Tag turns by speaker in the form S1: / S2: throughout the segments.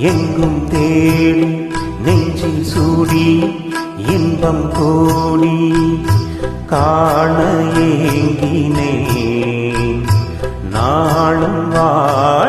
S1: எங்கும் தேடி நெஞ்சில் சூடி இன்பம் கோடி காண ஏங்கினேன். நாளும்
S2: வாழ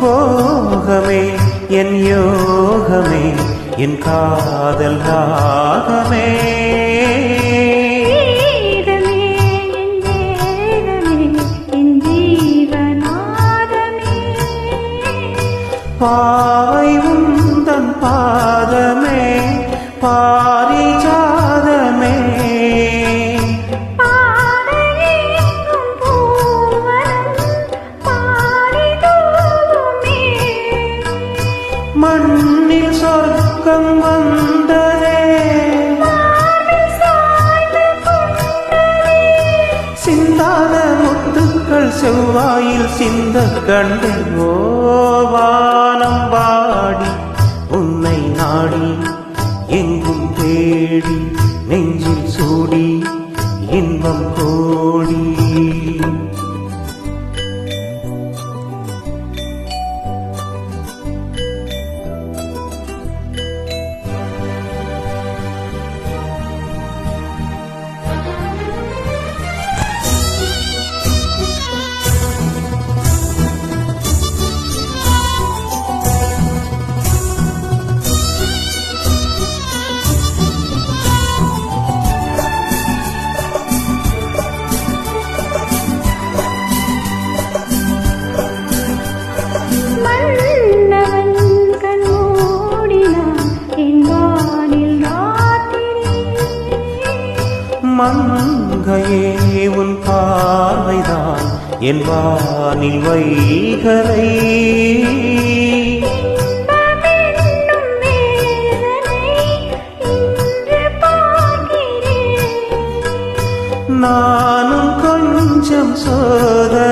S1: போகமே என் யோகமே என் காதல் ராகமே. பாவை உந்தன் பாதமே பாரிஜாதமே சொர்க்கம் வந்ததே. சிந்தாத முத்துக்கள் செவ்வாயில் சிந்த கண்டு ஓவானம் வாடி உன்னை நாடி எங்கும் தேடி நெஞ்சில் சூடி இன்பம் கோடி. மங்கையே உன் பார்வைதான் என் வானில் வைகரை நானும் கொஞ்சம் சோதனை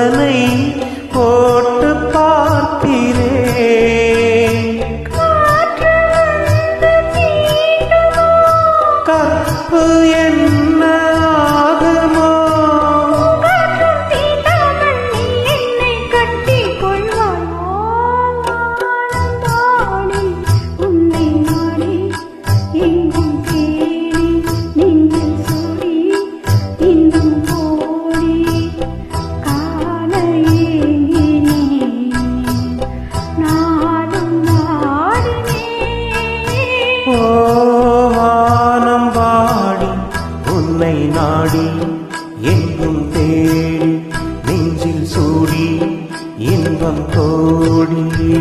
S1: எங்கும் தேடி நெஞ்சில் சூடி இன்பம் கோடி.